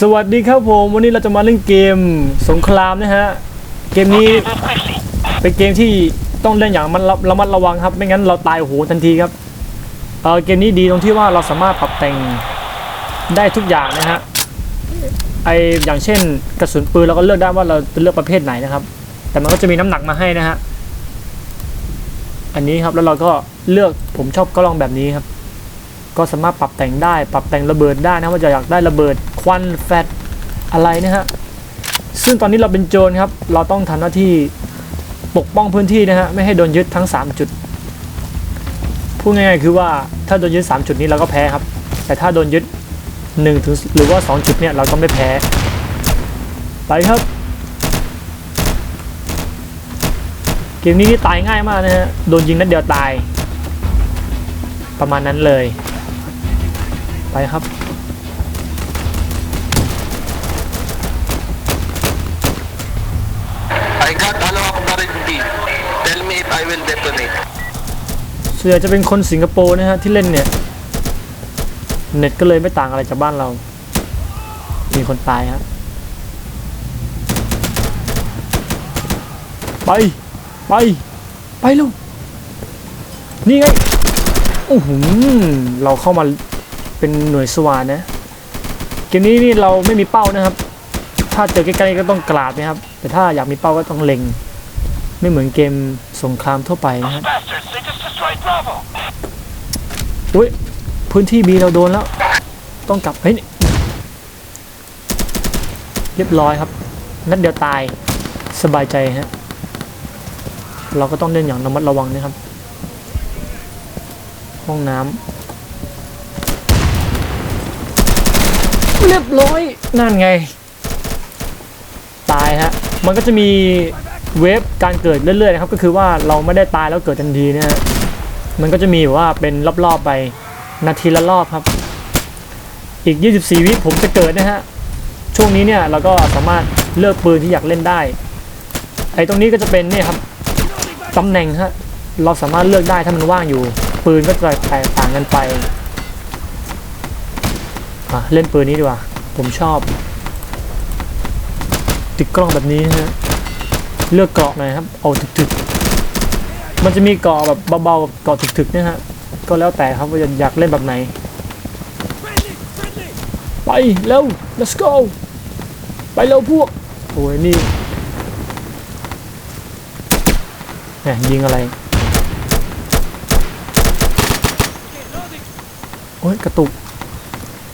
สวัสดีครับผม วันนี้เราจะมาเล่นเกมสงครามนะฮะ เกมนี้เป็นเกมที่ต้องเล่นอย่างมันระมัดระวังครับ ไม่งั้นเราตายโหทันทีครับเเกมนี้ดีตรงที่ว่าเราสามารถปรับแต่งได้ทุกอย่างนะฮะ ไออย่างเช่นกระสุนปืนเราก็เลือกได้ว่าเราจะเลือกประเภทไหนนะครับ แต่มันก็จะมีน้ำหนักมาให้นะฮะ อันนี้ครับแล้วเราก็เลือกผมชอบก็ลองแบบนี้ครับ ก็สามารถปรับแต่งได้ ปรับแต่งระเบิดได้นะว่าจะอยากได้ระเบิดควันแฟตอะไรนะฮะซึ่งตอนนี้เราเป็นโจรครับ เราต้องทำหน้าที่ปกป้องพื้นที่นะฮะไม่ให้โดนยึดทั้ง 3 จุดพูดง่ายๆคือว่าถ้าโดนยึด 3 จุดนี้เราก็แพ้ครับ แต่ถ้าโดนยึด1ถึงหรือว่า 2 จุดเนี่ยเราก็ไม่แพ้ ไปครับเกมนี้นี่ตายง่ายมากนะฮะโดนยิงนัดเดียวตาย ประมาณนั้นเลย ไปครับ I got Hello Akbar in B. Tell me if I will detonate. ส่วนใหญ่จะเป็นคนสิงคโปร์นะฮะที่เล่นเนี่ย เน็ตก็เลยไม่ต่างอะไรจากบ้านเรา มีคนตายฮะไป ไป ไปลูกนี่ไงโอ้โหเราเข้ามา เป็นหน่วยสวานนะเกมนี้นี่เราไม่มีเป้านะครับ ถ้าเจอใกล้ๆก็ต้องกราดนะครับ แต่ถ้าอยากมีเป้าก็ต้องเล็ง ไม่เหมือนเกมสงครามทั่วไปนะครับอุ้ยพื้นที่บีเราโดนแล้ว ต้องกลับเฮ้ยเรียบร้อยครับ นัดเดียวตายสบายใจฮะเราก็ต้องเล่นอย่างระมัดระวังนะครับ ห้องน้ำ เรียบร้อย นั่นไง ตายฮะ มันก็จะมีเวฟการเกิดเรื่อยๆนะครับ ก็คือว่าเราไม่ได้ตายแล้วเกิดทันทีเนะฮะมันก็จะมีแบบว่าเป็นรอบๆไปนาทีละรอบครับ อีก 24 วิผมจะเกิดนะฮะ ช่วงนี้เนี่ยเราก็สามารถเลือกปืนที่อยากเล่นได้ ไอ้ตรงนี้ก็จะเป็นเนี่ยครับตำแหน่งฮะ เราสามารถเลือกได้ถ้ามันว่างอยู่ ปืนก็จะแตกต่างกันไป อะเล่นปืนนี้ดีกว่า ผมชอบ ติดกล้องแบบนี้นะฮะเลือกเกาะหน่อยครับ เอาถึกๆ มันจะมีเกาะแบบเบาๆกับเกาะถึกๆเนี่ยฮะ ก็แล้วแต่ครับว่าอยากเล่นแบบไหน ไปเร็ว let's go ไปเร็วพวก โอ้ยนี่แหมยิงอะไร โอ้ยกระตุก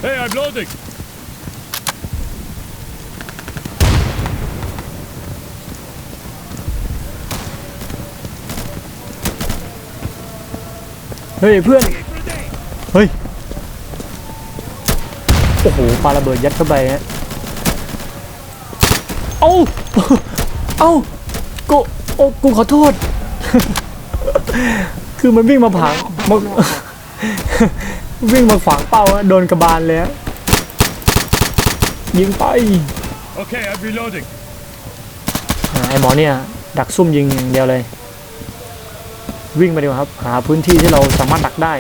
Hey, I'm loading. เฮ้ยเพื่อน เฮ้ย โอ้โหปาระเบิดยัดเข้าไปฮะ เอ้า เอ้ากูโอ้กูขอโทษ คือมันวิ่งมาผางมา วิ่งมาขวางเป้าฮะโดนกระบาลเลยฮะยิงไป Okay, I'm reloading. อ่าไอหมอเนี่ย ดักซุ่มยิงอย่างเดียวเลย วิ่งไปดีกว่าครับ หาพื้นที่ที่เราสามารถดักได้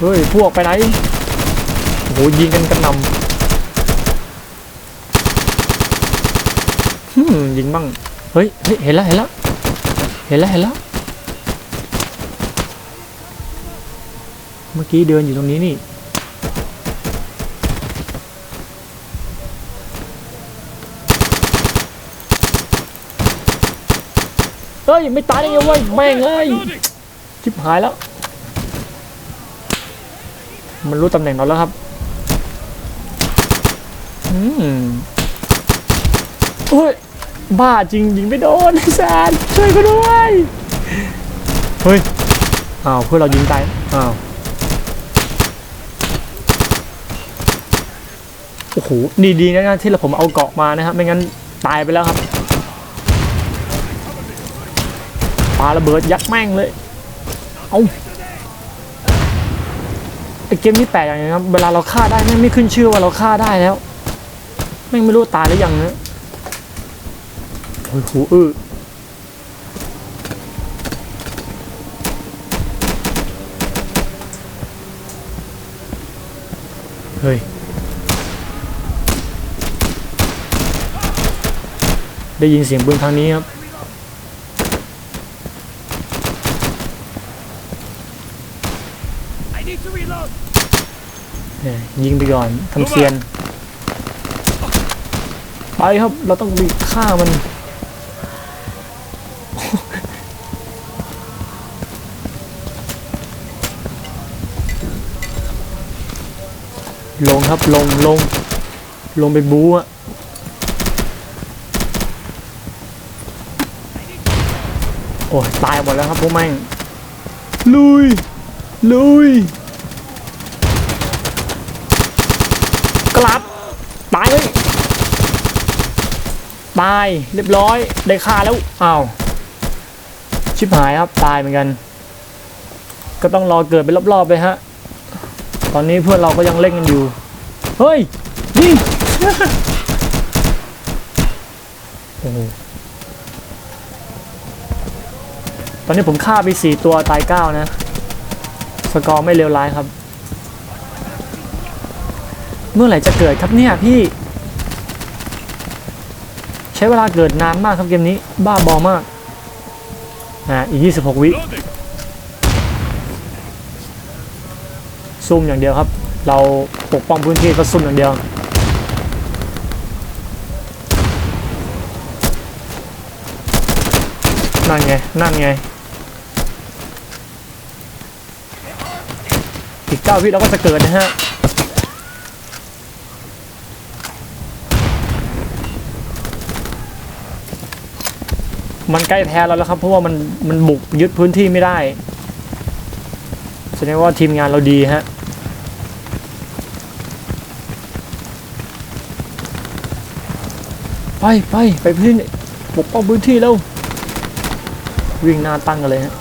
เฮ้ย พวกไปไหนโอ้โหยิงกันกระหนำฮึมยิงบ้างเฮ้ยเฮ้ยเห็นแล้วเห็นแล้ว เห็นแล้วเห็นแล้ว เมื่อกี้เดินอยู่ตรงนี้นี่ เฮ้ย ไม่ตายได้ไงวะแม่งเอ้ยชิบหายแล้ว มันรู้ตำแหน่งเราแล้วครับ อืมโอ้ย บ้าจริงยิงไม่โดนไอ้แซนช่วยกูด้วยเฮ้ยอ้าวเพื่อนเรายิงตายอ้าวโอ้โหนี่ดีนะนะที่เราผมเอาเกาะมานะครับไม่งั้นตายไปแล้วครับปาระเบิดยัดแม่งเลยเอาไอเกมนี้แปลกอย่างนี้ครับเวลาเราฆ่าได้แม่งไม่ขึ้นชื่อว่าเราฆ่าได้แล้วแม่งไม่รู้ตายหรือยังนะโอ้ ยหูอื้อเฮ้ย ได้ยินเสียงปืนทางนี้ครับ ยิงไปก่อนทำเซียน ไปครับ เราต้องไปฆ่ามัน ลงครับลงลง ลงไปบู๊อะโอ้ยตายหมดแล้วครับพวกแม่ง ลุย ลุย กลับ ตายเลยตายเรียบร้อย ได้ฆ่าแล้วอ้าวชิบหายครับ ตายเหมือนกัน ก็ต้องรอเกิดไปรอบๆไปฮะ อนนี้เพื่อนเราก็ยังเล่นกันอยู่ เฮ้ยยิงโอ้โหตอนนี้ผมฆ่าไปสี่ตัวตายเก้านะ สกอร์ไม่เลวร้ายครับ เมื่อไหร่จะเกิดครับเนี่ยพี่ ใช้เวลาเกิดนานมากครับเกมนี้ บ้าบอมากนะอีก 26 วิ ซุ่มอย่างเดียวครับ เราปกป้องพื้นที่ก็ซุ่มอย่างเดียวนั่นไง นั่นไง อีกเก้าวิเราก็จะเกิดนะฮะ มันใกล้แพ้เราแล้วครับ เพราะว่ามันมันบุกยึดพื้นที่ไม่ได้ แสดงว่าทีมงานเราดีฮะ ไปไปไปพื้นที่ปกป้องพื้นที่แล้ววิ่งหน้าตั้งกันเลยฮะ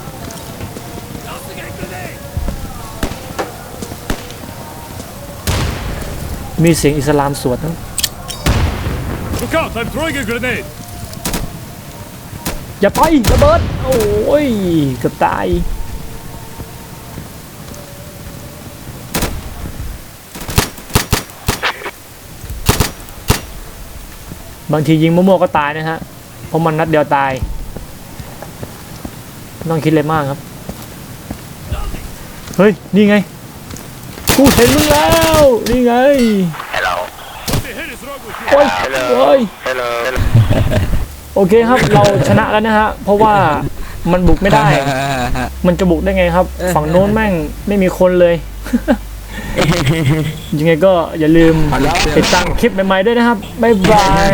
Tossing a grenade. มีเสียงอิสลามสวดนะ Look out! I'm throwing a grenade. อย่าไประเบิด โอ้ยเกือบตาย บางทียิงมั่วๆก็ตายนะฮะ เพราะมันนัดเดียวตายไม่ต้องคิดเลยมากครับ เฮ้ย นี่ไง กูเห็นมึงแล้ว นี่ไง Hello. What the hell is wrong with you? โอ้ย Hello. โอ้ย Hello. Hello. โอเคครับ เราชนะแล้วนะฮะ เพราะว่ามันบุกไม่ได้ มันจะบุกได้ไงครับ ฝั่งโน้นแม่งไม่มีคนเลย ยังไงก็อย่าลืมติดตามคลิปใหม่ๆด้วยนะครับ บ๊ายบาย